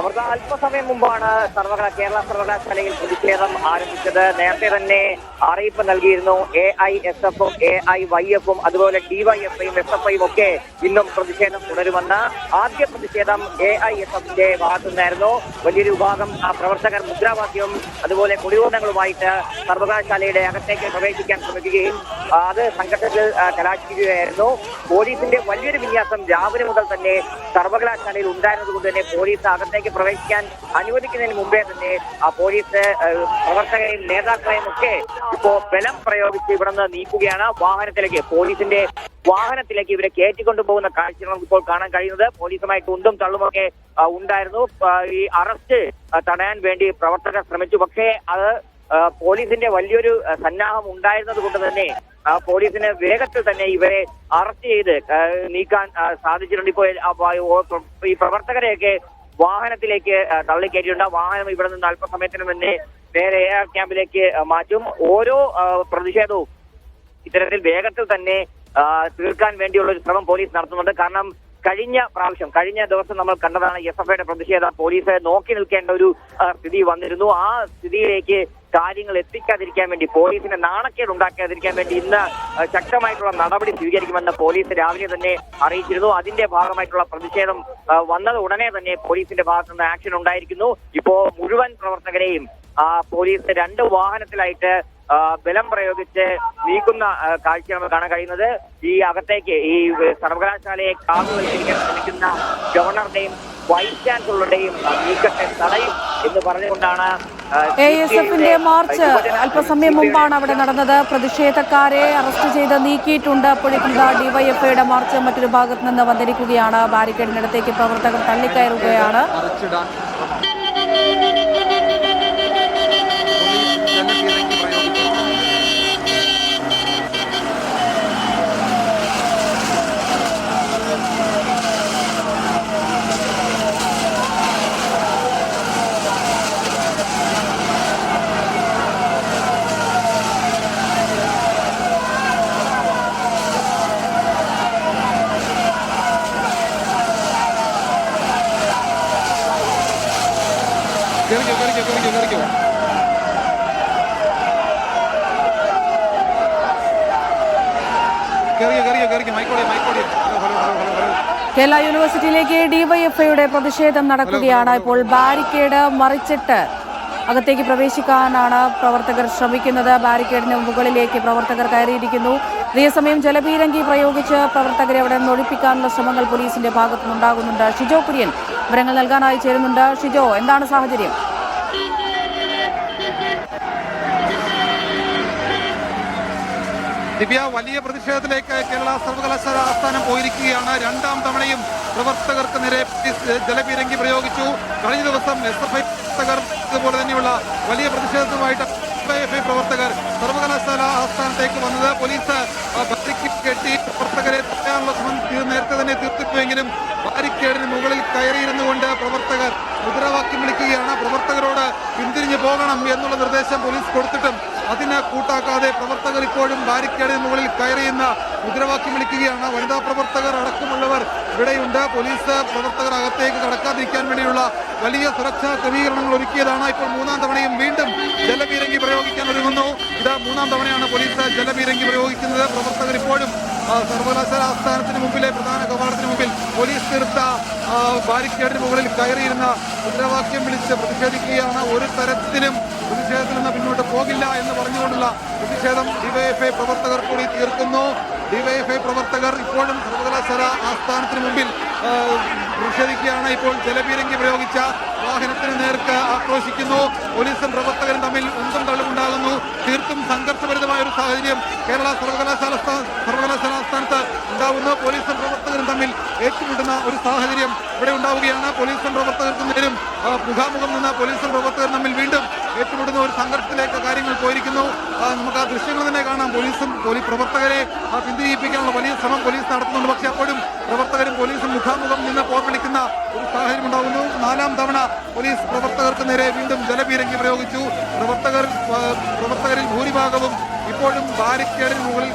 അവർക്ക് അല്പസമയം മുമ്പാണ് സർവകല കേരള സർവകലാശാലയിൽ പ്രതിഷേധം ആരംഭിച്ചത്. നേരത്തെ തന്നെ അറിയിപ്പ് നൽകിയിരുന്നു. എ ഐ എസ് എഫും എ ഐ വൈ എഫും അതുപോലെ ഡിവൈഎഫ്ഐയും എസ് എഫ് ഐയും ഒക്കെ ഇന്നും പ്രതിഷേധം തുടരുമെന്ന് ആദ്യ പ്രതിഷേധം എ ഐ എസ് എഫിന്റെ ഭാഗത്തു നിന്നായിരുന്നു വലിയൊരു വിഭാഗം പ്രവർത്തകർ മുദ്രാവാക്യവും അതുപോലെ കൊടിയോട്ടങ്ങളുമായിട്ട് സർവകലാശാലയുടെ അകത്തേക്ക് പ്രവേശിക്കാൻ ശ്രമിക്കുകയും അത് സംഘട്ടത്തിൽ കലാശിക്കുകയായിരുന്നു. പോലീസിന്റെ വലിയൊരു വിന്യാസം രാവിലെ മുതൽ തന്നെ സർവകലാശാലയിൽ ഉണ്ടായിരുന്നത് കൊണ്ട് തന്നെ പോലീസ് അകത്തേക്ക് പ്രവേശിക്കാൻ അനുവദിക്കുന്നതിന് മുമ്പേ തന്നെ ആ പോലീസ് പ്രവർത്തകരെയും നേതാക്കളെയും ഒക്കെ ഇപ്പോ ബലം പ്രയോഗിച്ച് ഇവിടെ നിന്ന് നീക്കുകയാണ്. വാഹനത്തിലേക്ക് പോലീസിന്റെ വാഹനത്തിലേക്ക് ഇവരെ കയറ്റിക്കൊണ്ടുപോകുന്ന കാഴ്ച നമുക്ക് ഇപ്പോൾ കാണാൻ കഴിയുന്നത്. പോലീസുമായിട്ട് ഉന്തും തള്ളുമൊക്കെ ഉണ്ടായിരുന്നു. ഈ അറസ്റ്റ് തടയാൻ വേണ്ടി പ്രവർത്തകർ ശ്രമിച്ചു. പക്ഷേ അത് പോലീസിന്റെ വലിയൊരു സന്നാഹം ഉണ്ടായിരുന്നത് കൊണ്ട് തന്നെ പോലീസിന് വേഗത്തിൽ തന്നെ ഇവരെ അറസ്റ്റ് ചെയ്ത് നീക്കാൻ സാധിച്ചിട്ടുണ്ട്. ഓ- ഈ പ്രവർത്തകരെയൊക്കെ വാഹനത്തിലേക്ക് തള്ളിക്കയറ്റിയിട്ടുണ്ട്. വാഹനം ഇവിടെ നിന്ന് അല്പസമയത്തിന് മുന്നേ നേരെ എ ആർ ക്യാമ്പിലേക്ക് മാറ്റും. ഓരോ പ്രതിഷേധവും ഇത്തരത്തിൽ വേഗത്തിൽ തന്നെ തീർക്കാൻ വേണ്ടിയുള്ള ഒരു ശ്രമം പോലീസ് നടത്തുന്നുണ്ട്. കാരണം കഴിഞ്ഞ പ്രാവശ്യം കഴിഞ്ഞ ദിവസം നമ്മൾ കണ്ടതാണ് എസ് എഫ് ഐയുടെ പ്രതിഷേധം. പോലീസ് നോക്കി നിൽക്കേണ്ട ഒരു സ്ഥിതി വന്നിരുന്നു. ആ സ്ഥിതിയിലേക്ക് കാര്യങ്ങൾ എത്തിക്കാതിരിക്കാൻ വേണ്ടി പോലീസിനെ നാണക്കേട് ഉണ്ടാക്കാതിരിക്കാൻ വേണ്ടി ഇന്ന് ശക്തമായിട്ടുള്ള നടപടി സ്വീകരിക്കുമെന്ന് പോലീസ് രാവിലെ തന്നെ അറിയിച്ചിരുന്നു. അതിന്റെ ഭാഗമായിട്ടുള്ള പ്രതിഷേധം വന്നത് ഉടനെ തന്നെ പോലീസിന്റെ ഭാഗത്തു നിന്ന് ആക്ഷൻ ഉണ്ടായിരിക്കുന്നു. ഇപ്പോ മുഴുവൻ പ്രവർത്തകരെയും പോലീസ് രണ്ട് വാഹനത്തിലായിട്ട് ബലം പ്രയോഗിച്ച് നീക്കുന്ന കാഴ്ച നമുക്ക് കാണാൻ കഴിയുന്നത്. ഈ അകത്തേക്ക് ഈ സർവകലാശാലയെ കാവുവൽക്കരിക്കാൻ ശ്രമിക്കുന്ന ഗവർണറുടെയും വൈസ് ചാൻസലറുടെയും നീക്കത്തെ തടയും എന്ന് പറഞ്ഞുകൊണ്ടാണ് എ എസ് എഫിന്റെ മാർച്ച് അല്പസമയം മുമ്പാണ് അവിടെ നടന്നത്. പ്രതിഷേധക്കാരെ അറസ്റ്റ് ചെയ്ത് നീക്കിയിട്ടുണ്ട്. അപ്പോഴേക്കും ഡിവൈഎഫ്ഐയുടെ മാർച്ച് മറ്റൊരു ഭാഗത്ത് നിന്ന് വന്നിരിക്കുകയാണ്. ബാരിക്കേഡിനടുത്തേക്ക് പ്രവർത്തകർ തള്ളിക്കയറുകയാണ്. കയറിക്കോ കയറിക്കോ കയറിക്കോ കയറിക്കോ കേരള യൂണിവേഴ്സിറ്റിയിലേക്ക് ഡിവൈഎഫ്ഐയുടെ പ്രതിഷേധം നടക്കുകയാണ് ഇപ്പോൾ ബാരിക്കേഡ് മറിച്ചിട്ട്. അകത്തേക്ക് പ്രവേശിക്കാനാണ് പ്രവർത്തകർ ശ്രമിക്കുന്നത്. ബാരിക്കേഡിന് മുകളിലേക്ക് പ്രവർത്തകർ കയറിയിരിക്കുന്നു. അതേസമയം ജലപീരങ്കി പ്രയോഗിച്ച് പ്രവർത്തകരെ അവിടെ നിന്ന് ഒഴിപ്പിക്കാനുള്ള ശ്രമങ്ങൾ പോലീസിന്റെ ഭാഗത്തുനിന്നുണ്ടാകുന്നുണ്ട്. ഷിജോ കുര്യൻ വിവരങ്ങൾ നൽകാനായി ചേരുന്നുണ്ട്. ഷിജോ എന്താണ് സാഹചര്യം? ദിവ്യ വലിയ പ്രതിഷേധത്തിലേക്ക് കേരള സർവകലാശാല ആസ്ഥാനം പോയിരിക്കുകയാണ്. രണ്ടാം തവണയും പ്രവർത്തകർക്ക് നേരെ ജലപീരങ്കി പ്രയോഗിച്ചു. കഴിഞ്ഞ ദിവസം എസ് എഫ് ഐ പ്രവർത്തകർ ഇതുപോലെ തന്നെയുള്ള വലിയ പ്രതിഷേധവുമായിട്ട് ഡിവൈഎഫ്ഐ പ്രവർത്തകർ സർവകലാശാല ആസ്ഥാനത്തേക്ക് വന്നത്. പോലീസ് ബാരിക്കേഡ് കെട്ടി പ്രവർത്തകരെ തടയാനുള്ള ശ്രമം നേരത്തെ തന്നെ തീർത്തിട്ടുവെങ്കിലും ബാരിക്കേഡിന് മുകളിൽ കയറിയിരുന്നു കൊണ്ട് പ്രവർത്തകർ മുദ്രാവാക്യം വിളിക്കുകയാണ്. പ്രവർത്തകരോട് പിന്തിരിഞ്ഞു പോകണം എന്നുള്ള നിർദ്ദേശം പോലീസ് കൊടുത്തിട്ടും അതിനെ കൂട്ടാക്കാതെ പ്രവർത്തകർ ഇപ്പോഴും ബാരിക്കേഡിന് മുകളിൽ കയറിയുന്ന മുദ്രാവാക്യം വിളിക്കുകയാണ്. വനിതാ പ്രവർത്തകർ അടക്കമുള്ളവർ ഇവിടെയുണ്ട്. പോലീസ് പ്രവർത്തകർ അകത്തേക്ക് കടക്കാതിരിക്കാൻ വേണ്ടിയുള്ള വലിയ സുരക്ഷാ ക്രമീകരണങ്ങൾ ഒരുക്കിയതാണ്. ഇപ്പോൾ മൂന്നാം തവണയും വീണ്ടും ജലപീരങ്കി പ്രയോഗിക്കാൻ ഒരുങ്ങുന്നു. ഇത് മൂന്നാം തവണയാണ് പോലീസ് ജലപീരങ്കി പ്രയോഗിക്കുന്നത്. പ്രവർത്തകർ ഇപ്പോഴും സർവകലാശാല ആസ്ഥാനത്തിന് മുമ്പിലെ പ്രധാന കവാടത്തിന് മുമ്പിൽ പോലീസ് തീർത്ത ബാരിക്കേഡിന് മുകളിൽ കയറിയിരുന്ന മുദ്രാവാക്യം വിളിച്ച് പ്രതിഷേധിക്കുകയാണ്. ഒരു തരത്തിലും പ്രതിഷേധത്തിൽ നിന്ന് പിന്നോട്ട് പോകില്ല എന്ന് പറഞ്ഞുകൊണ്ടുള്ള പ്രതിഷേധം ഡിവൈഎഫ്ഐ പ്രവർത്തകർ കൂടി തീർക്കുന്നു. ഡിവൈഎഫ്ഐ പ്രവർത്തകർ ഇപ്പോഴും സർവകലാശാല ആസ്ഥാനത്തിന് മുമ്പിൽ പ്രതിഷേധിക്കുകയാണ്. ഇപ്പോൾ ജലപീരങ്കി പ്രയോഗിച്ച വാഹനത്തിന് നേർക്ക് ആക്രോശിക്കുന്നു. പോലീസും പ്രവർത്തകരും തമ്മിൽ ഒന്നും തള്ളുമുണ്ടാകുന്നു തീർത്തും സംഘർഷഭരിതമായ ഒരു സാഹചര്യം കേരള സർവകലാശാല സർവകലാശാല ആസ്ഥാനത്ത് ഉണ്ടാകുന്നു പോലീസും പ്രവർത്തകരും തമ്മിൽ ഏറ്റുമുട്ടുന്ന ഒരു സാഹചര്യം ഇവിടെ ഉണ്ടാവുകയാണ്. പോലീസും പ്രവർത്തകർക്കും നേരും മുഖാമുഖം നിന്ന പോലീസും പ്രവർത്തകരും തമ്മിൽ വീണ്ടും ഏറ്റുമുട്ടുന്ന ഒരു സംഘർഷത്തിലേക്ക് കാര്യങ്ങൾ പോയിരിക്കുന്നു. നമുക്ക് ആ ദൃശ്യങ്ങൾ തന്നെ കാണാം. പോലീസും പോലീസ് പ്രവർത്തകരെ പിന്തിരിപ്പിക്കാനുള്ള വലിയ ശ്രമം പോലീസ് നടത്തുന്നുണ്ട്. പക്ഷേ അപ്പോഴും പ്രവർത്തകരും പോലീസും മുഖാമുഖം നിന്ന് പോർ ഒരു സാഹചര്യം ഉണ്ടാകുന്നു നാലാം തവണ പോലീസ് പ്രവർത്തകർക്ക് നേരെ വീണ്ടും ജലപീരങ്കി പ്രയോഗിച്ചു. പ്രവർത്തകർ പ്രവർത്തകരിൽ ഭൂരിഭാഗവും ഇപ്പോഴും ബാരിക്കേഡിന് മുകളിൽ